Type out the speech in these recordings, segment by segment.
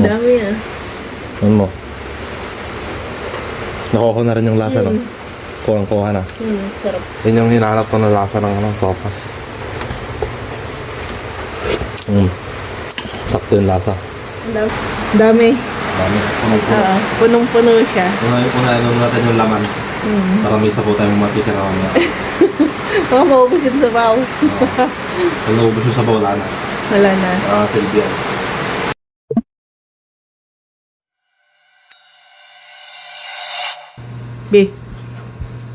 Dami ah. Ano mo? Nakuha ko na rin yung lasa, no? Kuhang-kuha na. Hmm, sarap. Yun yung hinahanap ko na lasa ng ano, sopas. Mm. Sakto yung lasa. Dami. Dami. Dami. Punong-puno. Oo. Punong-puno siya. Unahin natin yung laman. Hmm. Para may isa po tayong matitira mamaya. Baka maubos yun sa baw. Pag naubos yung sabaw, wala na. Wala na. Ah, silbi yan. B.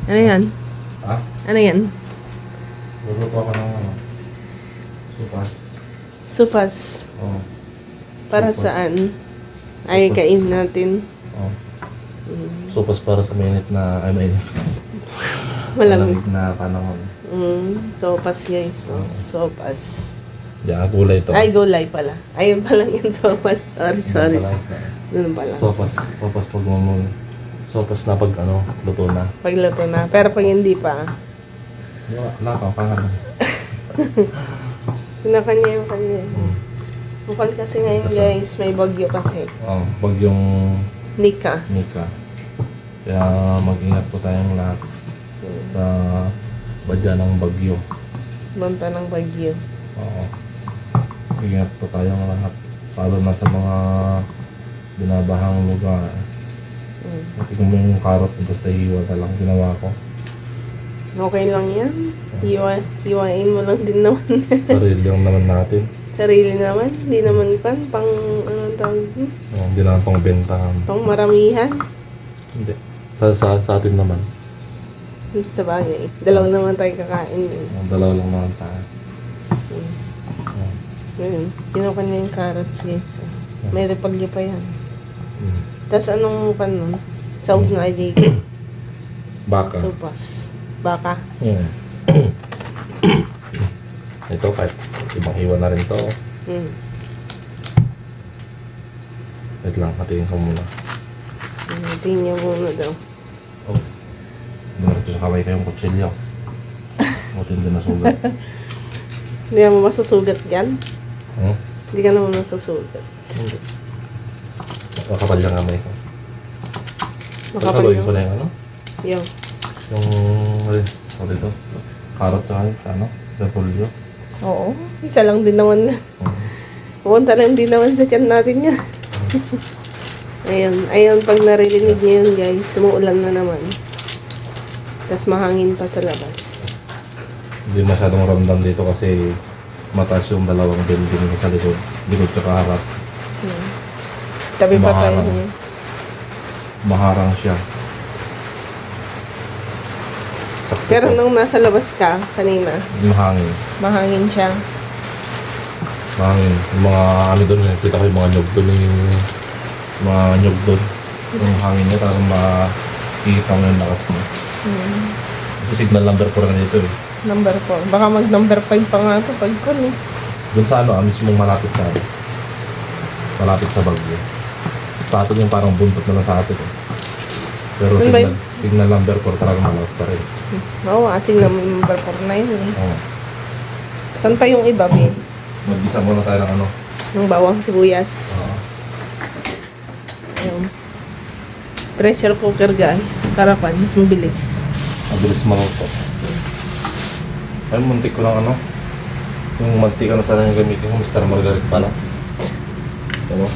Ano yan? Ha? Ano yan? Luluto ako ng ano. Supas. Supas. Oo. Para Supas. saan? Ay, Supas. kain natin. Oo. Supas para sa mainit na, ay mainit. Malamig. Malamig na panahon. Mm, sopas guys. So, sopas. Diyan, gulay ito. Ay, gulay pala. Ayun pala yung sopas. Sorry, sorry. Pala. Doon pala. Sopas. Sopas pag Sopas na pag ano, luto na. Pagluto na. Pero pag hindi pa, Wala, wala ka, pangalan. kinakanya yung kanya. Hmm. Bukal kasi ngayon guys, may bagyo kasi. Oh, bagyong Nika. Mika. Kaya mag-ingat po tayong lahat sa badya ng bagyo. Banta ng bagyo. Oo. Ingat po tayong lahat. Lalo na sa mga binabahang lugar. Mm. Tingnan mo yung carrot, basta hiwa na lang ginawa ko. Okay lang yan. Hiwa, hiwain mo lang din naman. Sarili lang naman natin. Sarili naman. Hindi naman pan. Pang, anong tawag dun? Oh, Hindi naman pang bentahan. Pang maramihan. Hindi. Sa, sa, sa atin naman. Sa bagay. Dalawa naman tayo kakain. Eh. Dalawa lang naman tayo. Mm. Oh. Ngayon, kinuha niya yung carrots guys. May repagyo pa yan. Mm. Tapos anong pan nun? Saug na ay Baka. Supas. Baka. Mm. Ito kahit ibang hiwa na rin to. Mm. Wait lang, hatiin ko muna. Tingnan niya muna daw. Oh. Diretso sa kamay kayong kutsilyo. Buti hindi nasugat. Hindi mo masasugat yan? Hmm? Hindi ka naman masasugat. Hindi. Makapal yung kamay ko. Makapal Pasaluin ko yung... na yung ano? Yung. Yung, ano ano dito? Carrot tsaka yung ano? Repolyo. Oo. Isa lang din naman. Hmm. Pupunta lang din naman sa tiyan natin yan. ayun. Ayun, pag naririnig niyo yun guys, sumuulan na naman. Tapos mahangin pa sa labas. Hindi masyadong ramdam dito kasi mataas yung dalawang building sa likod. Likod tsaka harap. Hmm. Tabi pa tayo. Maharang. niya. Maharang siya. Sakto Pero nung nasa labas ka, kanina, Mahangin. mahangin siya. Mahangin. Yung mga ano doon, eh, kita ko yung mga nyog doon, yung mga nyog doon. Yung hangin niya, talagang makikita mo yung lakas niya. Hmm. Ito signal number 4 na dito eh. Number 4. Baka mag number 5 pa nga ito pag ko, no? Doon sa ano, ah, mismong malapit sa ano. Malapit sa Baguio. Sa atin yung parang buntot na lang sa atin eh. Pero Saan ba signal, signal number 4 talagang malakas pa rin. Oo, ating number 4 na yun. eh. Oo. Saan pa yung iba, babe? Mag-isa muna tayo ng ano. Ng bawang sibuyas. Oo. Ayun. Pressure cooker, guys. Para pa, mas mabilis. Mabilis maluto. Ay, muntik ko lang ano. Yung mantika na sana yung gamitin ko, Mr. Margaret pala. Ano?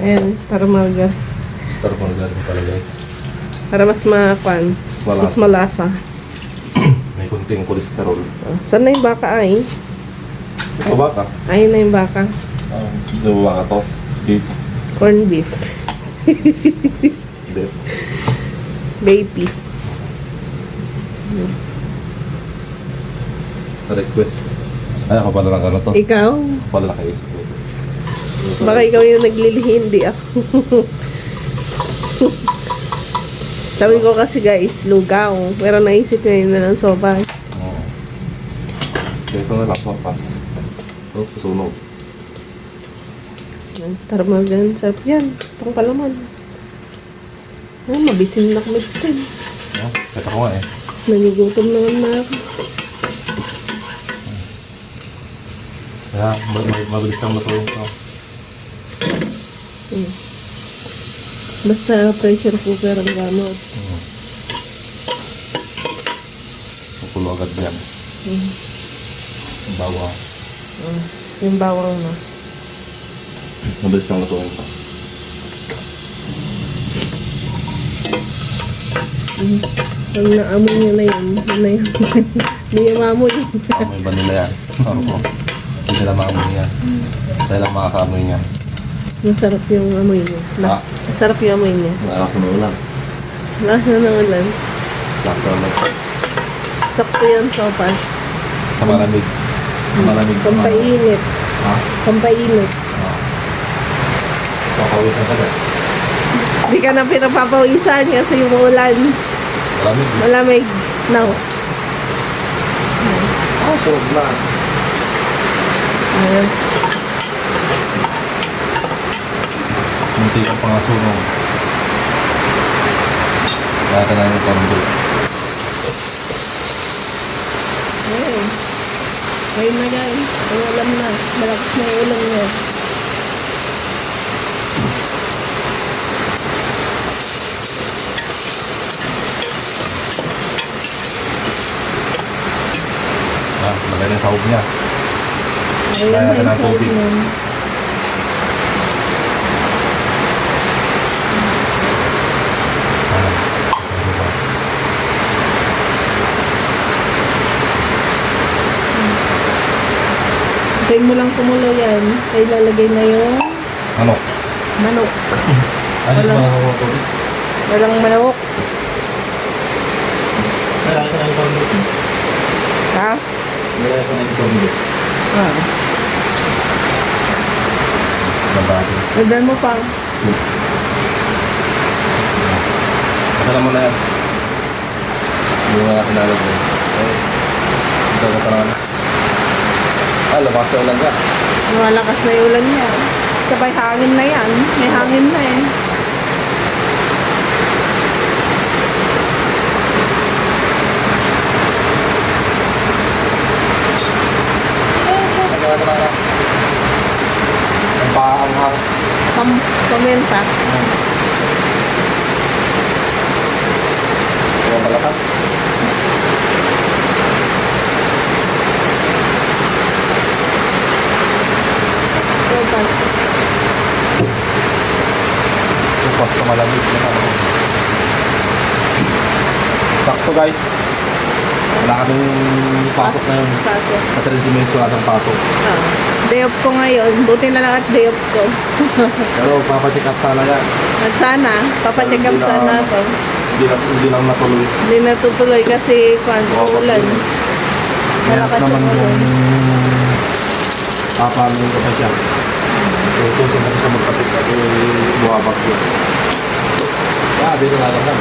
Ayan, star margar. Mr. Margaret pala guys. Para mas mapan, Malasa. mas malasa. May kunting kolesterol. Oh, Saan na yung baka ay? Ito ba ka? Ayun na yung baka. Uh, Ano ba ka to? Beef. Corn beef. Beef. Baby. Request. Ay, ako pala lang ano to. Ikaw? Pala nakaisip ko. Baka ikaw yung naglilihi, hindi ako. Sabi ko kasi guys, lugaw. Pero naisip niya yun na ng sopas. Oo. Kaya ito na lang, papas. Ito, susunog. Ang star magan. Sarap yan. Pang palaman. Ay, mabisin na kami din. No? Kaya ako nga eh. Nanigutom naman na ako. Kaya, mabilis kang matuloy ko. Basta pressure cooker ang gamot. Mapulo agad yan. Mm. Bawang. Mm. Yung bawang na. Mabilis lang lutuin ito. Pag naamoy niya na yun, yun na yun. Hindi niya maamoy. Amoy ba nila yan? Ano po? Hindi nila maamoy yan. Dahil lang makakaamoy niya. Masarap yung amoy niya. Ah, Masarap yung amoy niya. nalakas na ulan. Lasa ng ulan. Last na ulan. Sakto yan sopas. Sa malamig. Sa malamig. Pampainit. Ha? Pampainit. Ah. Papawis na ka Hindi ka na pinapapawisan kasi yung ulan. Malamig. Malamig. Now. Ah, surog na. Ayun. Munti ka pa nga sunog. Kaya ka na yung parang. Ayun. Ayun na guys. Ang ulam na. Malakas na yung ulam niya. Ah, yung sahog niya. Ayun na yung ng sahog niya. Hintayin mo lang kumulo yan. Ay lalagay na yung Ano? manok. Ano Wala. ba tubig? Walang manok. Kaya ka parang doon. Ha? Kaya ka parang doon. Ah. Babado. Lagyan mo pa. Kasala mo na yan. Hindi mo na kinalagay. Eh, ito ka parang ano. Ah, labas sa ulan ka. Malakas na yung ulan niya. Sabay hangin na yan. May hangin na eh. Ano na na Ang paanghang. Pam pamenta. Mga Sakto guys. Wala kaming pasok na yun. Pasok. Sa 30 minutes wala kang pasok. Ah. Day off ko ngayon. Buti na lang at day off ko. Pero papacheck up sana yan. At sana, papacheck up Hindi na- sana ako. Hindi lang, hindi lang natuloy. Hindi natutuloy kasi kwan, Oo, ulan. Kaya Malakas naman yung ulan. yung papamin ko pa siya. So, ito sa mga siya magpatik at buwabag yun. Ah, dito na lang lang.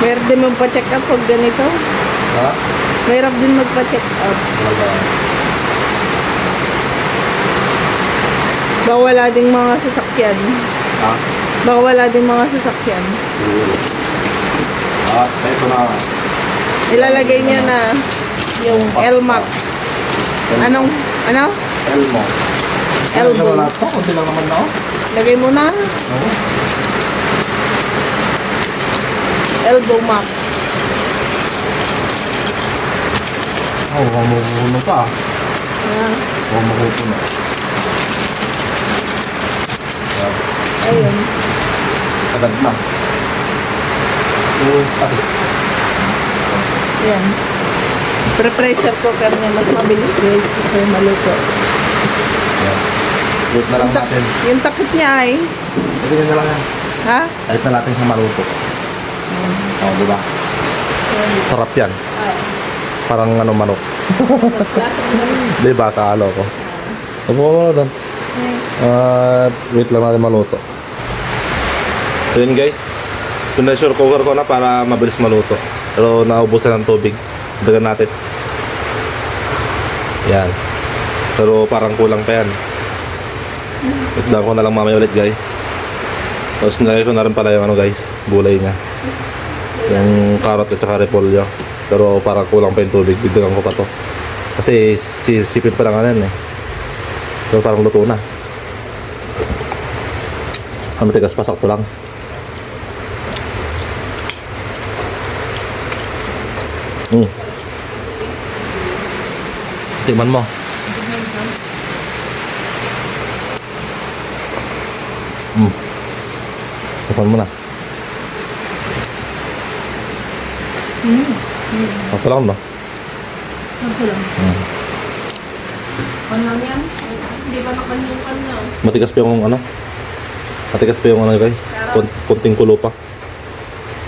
Mayroon din magpa-check up pag ganito. Ha? Mayroon din magpa-check up. Wala. Bawala ding mga sasakyan. Ha? Bawala ding mga sasakyan. At ito na. Ilalagay niya na yung LMAC. Anong, ano? Elmo. Elbow. Wala ito. Kunti lang naman na. oh. Lagay mo na. Oo. Elbow map. Oh, huwag mo puno pa. Huwag mo puno. Yan. Ayun. Agad na. So, pati. Ayan. Pre-pressure cooker niya mas mabilis guys kasi maluto. Yan. Wait na lang Yung, natin. yung takip niya ay, Ito na lang yan. ha? Kahit na natin sa maluto. Oo, di ba? Ayan. Sarap yan. Ah, Parang ano manok. lasang ganun. Di ba? Kaalo ko. Upo ko muna doon. At wait lang natin maluto. So yun guys. Pinasure cooker ko na para mabilis maluto. Pero naubusan ng tubig. Dagan natin. Yan. Pero parang kulang pa yan. Itdagan ko na lang mamaya ulit guys. Tapos nilagay ko na rin pala yung ano guys, gulay niya. Yung carrot at saka repolyo. Pero parang kulang pa yung tubig. Dagdagan ko pa to. Kasi si sipin pa lang yan eh. So parang luto na. Ang matigas pa, sakto lang. Mm. Tikman mo. Mm. Tikman mo na. Mm. Sakto lang, no? Ako lang. Mm. Ano lang yan? Hindi pa nakanyukan na. Matigas pa yung ano? Matigas pa yung ano guys? Kun kunting kulo pa.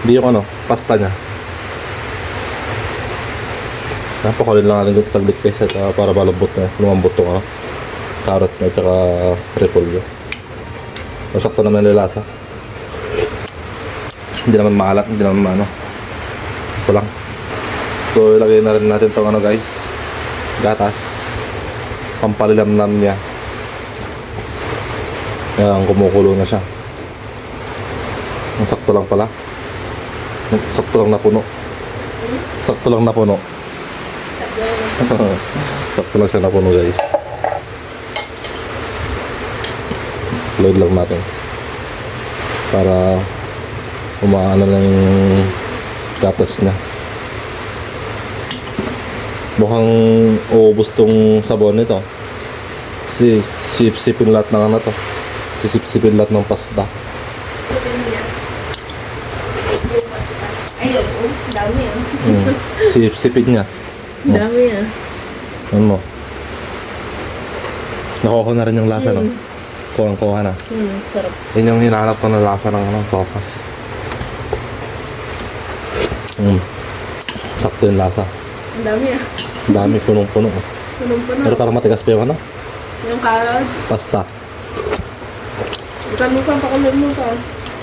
Hindi yung ano, pasta niya. Napakulin lang natin sa saglit guys at uh, para malambot na lumambot tong ano, carrot na at saka repolyo. Masakto naman yung lasa. Hindi naman maalat, hindi naman maano. Ito lang. So ilagay na rin natin tong ano guys. Gatas. Pampalilamnam niya. Ayan, kumukulo na siya. Sakto lang pala. Sakto lang na puno. Sakto lang na puno. sakto lang siya na puno guys. Load lang natin. Para umaano na yung gatas niya. Mukhang uubos tong sabon nito. Si sip-sipin lahat ng ano to. Sisip-sipin lahat ng pasta. Ayun, oh, dami ah. Mm. Sisip-sipin niya. Dami ah. Ano mo? Nakuha na rin yung lasa, no? Kuha-kuha na. Hmm, sarap. Yun yung hinahanap ko na lasa ng ano, sopas. Mm. Sakto yung lasa. Ang dami ah. Ang dami, punong-puno. Punong-puno. Pero parang matigas pa yung ano, Yung carrots. pasta. Ikan mo pa, pakulit mo pa.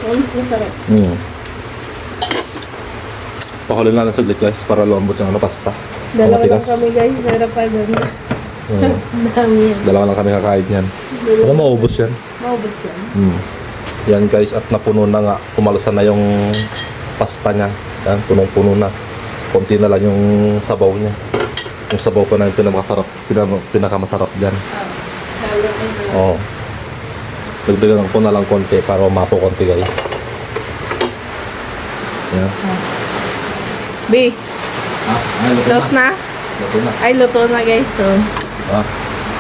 Ang mas masarap. Mm. Pakulin lang saglit guys para lumambot yung ano, pasta. Dalawa lang Matigas. kami guys, meron pa doon. Mm. Dami yan. Dalawa lang kami kakain yan. Mo, maubos yan. Maubos yan. Mm. Yan guys, at napuno na nga. Kumalasan na yung pasta niya. Yan, punong-puno na. Konti na lang yung sabaw niya. Yung sabaw pa na yung pinakamasarap, pinaka, pinakamasarap dyan. Halo ko na. Oo. Dagdagan ko na lang konti para umapo konti guys. Yan. B, Ah, ay, luto close na? Luto na. Ay, luto na guys. So, Ah,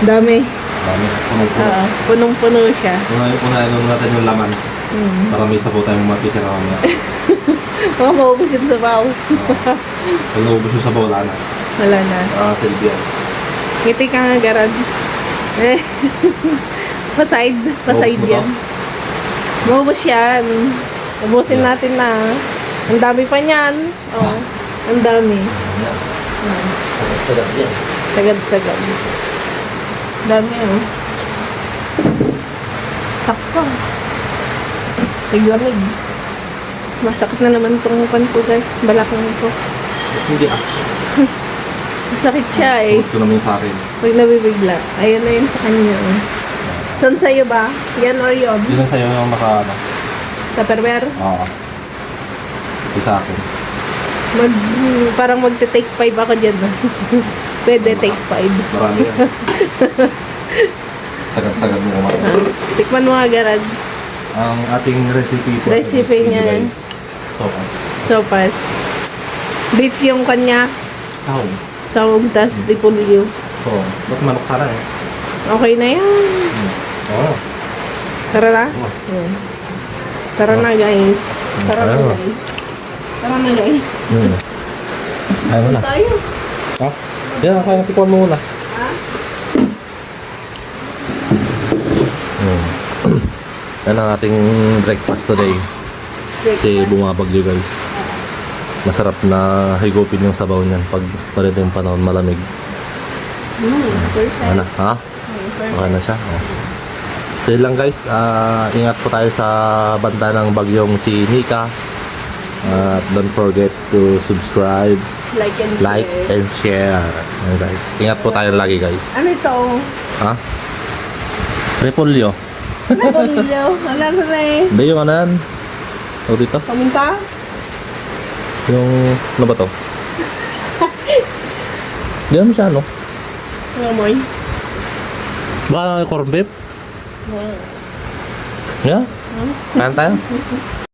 dami. dami. Punong-puno. Oo, punong-puno siya. Unahin unahin lang natin yung laman. Mm. Para may sabaw tayong matitira mamaya. Baka maubos yung sabaw. Pag naubos yung sabaw, wala na. Wala na. Ah, silbiyan. Ngiti ka nga, Garad. Eh. Paside. Paside Maubos mo yan. Maubos yan. Ubusin Yeah. natin na. Ang dami pa niyan. Oo. Ang dami. Yan. Mm. Sagad yan. Sagad-sagad. Dami oh. Sakto. Tiglamig. Masakit na naman itong pan ko guys. Balakang ko. Hindi ah. Masakit siya eh. Ito naman sa akin. Pag nabibigla. Ayun na yun sa kanya. oh. Saan sa'yo ba? Yan or yun? Yun lang sa'yo yung ano. Sa perwer? Oo. Ito sa akin. Mag, parang magte-take 5 ako dyan. Pwede take 5. Marami yan. Sagad-sagad mo kumain. Ah, tikman mo nga, Garad. Ang ating recipe po. Recipe niya. guys. Sopas. Sopas. Beef yung kanya. Sahog. Sawag tas repolyo. Oo. Ba't manok sana eh? Okay na yan. Oo. Tara na. Oo. Yan. Tara na guys. Tara na guys. Tara na guys. Hmm. Ayaw mo na. Tayo. Ha? Yan, kaya natikwan mo muna. Ha? Hmm. Yan ang ating breakfast today. Kasi bumabagyo guys. Masarap na higupin yung sabaw niyan pag palit yung panahon malamig. Mm, perfect. Ano? Ha? Mm. Okay na siya. Oh. So yun lang guys, Ah, ingat po tayo sa banda ng bagyong si Nika. At don't forget to subscribe, Like and like, share. and share. Ayan, guys. Ingat po tayo lagi guys. Ano ito? Ha? Repolyo. Repolyo. Wala na eh. Hindi yung ano yan. Tawag dito? Paminta? Yung, ano ba to? Hindi naman siya ano. Ano mo? Baka lang yung corn beef? Yeah? Kain tayo?